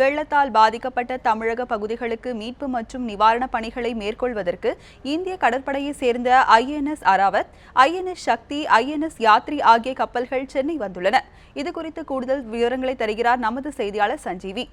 வெள்ளத்தால் பாதிக்கப்பட்ட தமிழக பகுதிகளுக்கு மீட்பு மற்றும் நிவாரணப் பணிகளை மேற்கொள்வதற்கு இந்திய கடற்படையைச் சேர்ந்த INS Airavat INS Shakti INS Yatri ஆகிய கப்பல்கள் சென்னை வந்துள்ளன. இதுகுறித்து கூடுதல் விவரங்களை தருகிறார் நமது செய்தியாளர் சஞ்சீவி.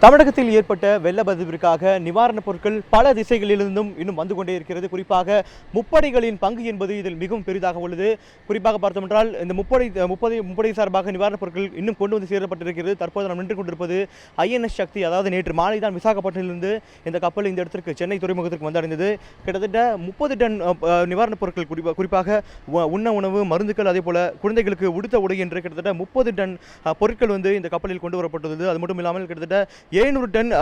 தமிழகத்தில் ஏற்பட்ட வெள்ள பாதிப்பிற்காக நிவாரணப் பொருட்கள் பல திசைகளிலிருந்தும் இன்னும் வந்து கொண்டே இருக்கிறது. குறிப்பாக முப்படைகளின் பங்கு என்பது இதில் மிகவும் பெரிதாக உள்ளது. குறிப்பாக பார்த்தோமென்றால் இந்த முப்படை முப்படை முப்படை சார்பாக நிவாரணப் பொருட்கள் இன்னும் கொண்டு வந்து சேரப்பட்டிருக்கிறது தற்போது நாம் நின்று கொண்டிருப்பது ஐஎன்எஸ் சக்தி அதாவது நேற்று மாலை தான் விசாகப்பட்டினத்திலிருந்து இந்த கப்பல் இந்த இடத்திற்கு சென்னை துறைமுகத்திற்கு வந்தடைந்தது கிட்டத்தட்ட முப்பது டன் நிவாரணப் பொருட்கள் குறிப்பாக குறிப்பாக உ- உண்ண உணவு மருந்துகள் அதே போல குழந்தைகளுக்கு உடுத்த உடை என்று கிட்டத்தட்ட முப்பது டன் பொருட்கள் வந்து இந்த கப்பலில் கொண்டு வரப்பட்டுள்ளது அது மட்டும் இல்லாமல் கிட்டத்தட்ட எழுநூறு டன்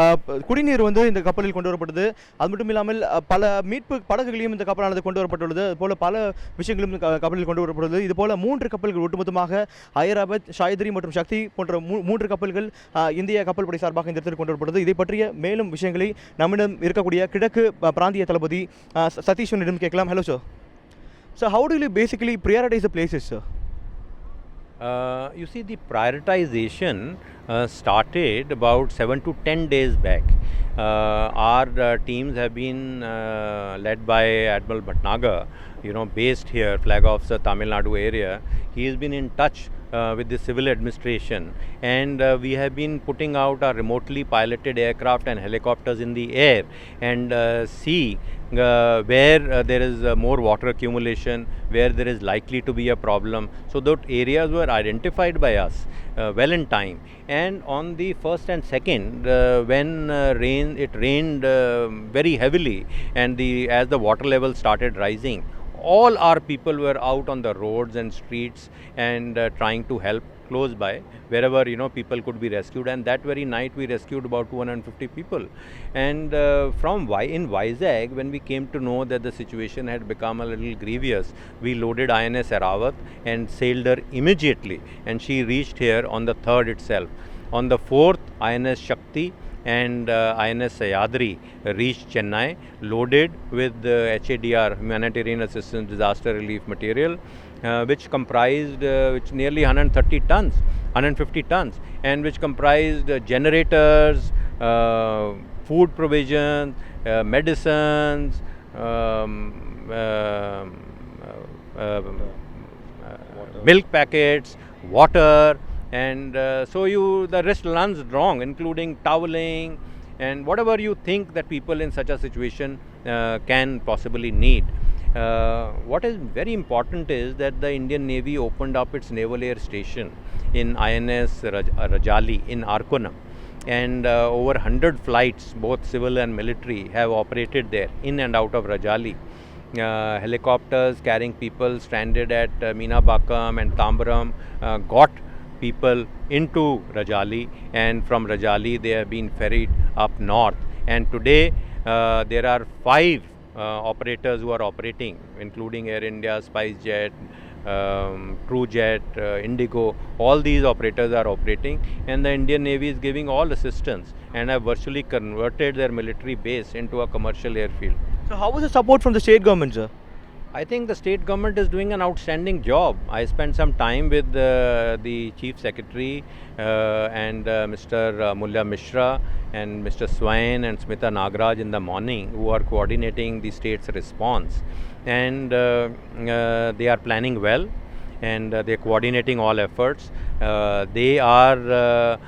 குடிநீர் வந்து இந்த கப்பலில் கொண்டு வரப்பட்டது. அது மட்டும் இல்லாமல் பல மீட்பு படகுகளையும் இந்த கப்பலானது கொண்டு வரப்பட்டுள்ளது. அதுபோல பல விஷயங்களும் க- கப்பலில் கொண்டு வரப்பட்டுள்ளது. இது போல மூன்று கப்பல்கள் ஒட்டுமொத்தமாக ஐராபத் ஷாயத்ரி மற்றும் சக்தி போன்ற மூ- மூன்று கப்பல்கள் இந்திய கப்பல் படை சார்பாக இந்த இடத்தில் கொண்டு வரப்பட்டது. இதை பற்றிய மேலும் விஷயங்களை நம்மிடம் இருக்கக்கூடிய கிழக்கு பிராந்திய தளபதி சதீஷ்வனிடம் சதீஷனிடம் கேட்கலாம். Hello sir sir how do you basically prioritise the places sir Uh, you see, the prioritization uh, started about seven to ten days back. Uh, our uh, teams have been uh, led by Admiral Bhatnagar, you know, based here, flag officer Tamil Nadu area. He has been in touch uh, with the civil administration, and uh, we have been putting out our remotely piloted aircraft and helicopters in the air and uh, see uh, where uh, there is uh, more water accumulation, where there is likely to be a problem. So those areas were identified by us well in time. And on the first and second, when rain it rained uh, very heavily, and the as the water level started rising, all our people were out on the roads and streets and uh, trying to help close by wherever you know people could be rescued. And that very night we rescued about 250 people. And uh, from y in Vizag when we came to know that the situation had become a little grievous we loaded INS Aravat and sailed her immediately. And she reached here on the 3rd itself. On the 4th INS Shakti and uh, INS Sayadri reached Chennai loaded with uh, HADR humanitarian assistance disaster relief material uh, which comprised uh, which nearly 130 tons 150 tons and which comprised uh, generators uh, food provisions, medicines um, um, milk packets water and uh, so you the rest runs wrong including toweling and whatever you think that people in such a situation uh, can possibly need. Uh, what is very important is that the Indian Navy opened up its naval air station in INS Raj- uh, Rajali in Arkonam. And uh, over 100 flights both civil and military have operated there in and out of Rajali. Uh, helicopters carrying people stranded at uh, Meena Bakam and Tambaram uh, got people into Rajali and from Rajali they have been ferried up north and today uh, there are five uh, operators who are operating including Air India, SpiceJet, um, TrueJet, uh, Indigo, all these operators are operating, and the Indian Navy is giving all assistance and have virtually converted their military base into a commercial airfield. So how was the support from the state government, sir? I think the state government is doing an outstanding job. I spent some time with uh, the chief secretary uh, and uh, Mr. uh, Mulya Mishra and Mr. Swain and Smita Nagraj in the morning, who are coordinating the state's response, and uh, uh, they are planning well, and they are coordinating all efforts. They are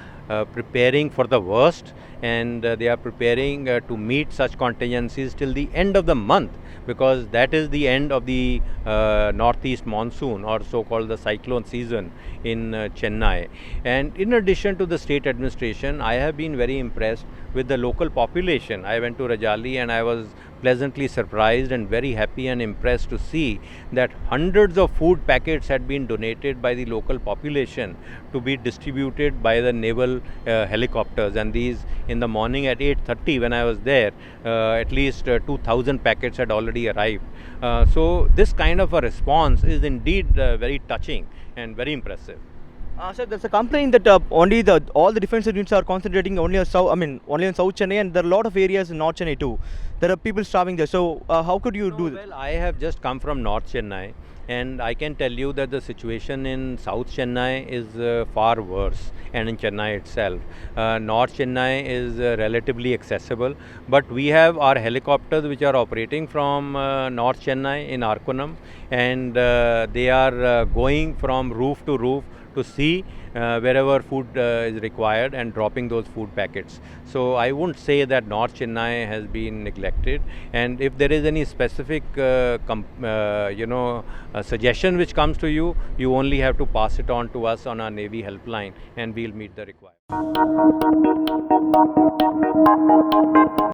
preparing for the worst and uh, they are preparing uh, to meet such contingencies till the end of the month because that is the end of the uh, northeast monsoon or so called the cyclone season in Chennai. And in addition to the state administration, I have been very impressed with the local population. I went to Rajali and I was pleasantly surprised and very happy and impressed to see that hundreds of food packets had been donated by the local population to be distributed by the naval uh, helicopters and these in the morning at 8:30 when I was there uh, at least uh, 2000 packets had already arrived. Uh, so this kind of a response is indeed very touching and very impressive Uh, sir, there's a complaint that uh, only the all the defense units are concentrating only on south. I mean, only on South Chennai, and there are a lot of areas in North Chennai too. There are people starving there. So, uh, how could you No, do this? Well, I have just come from North Chennai, and I can tell you that the situation in South Chennai is uh, far worse, and in Chennai itself. Uh, North Chennai is uh, relatively accessible, but we have our helicopters which are operating from uh, North Chennai in Arkonam, and uh, they are uh, going from roof to roof to see uh, wherever food uh, is required and dropping those food packets. So I won't say that North Chennai has been neglected. And if there is any specific, uh, uh, you know, uh, suggestion which comes to you, you only have to pass it on to us on our Navy helpline, and we'll meet the requirement.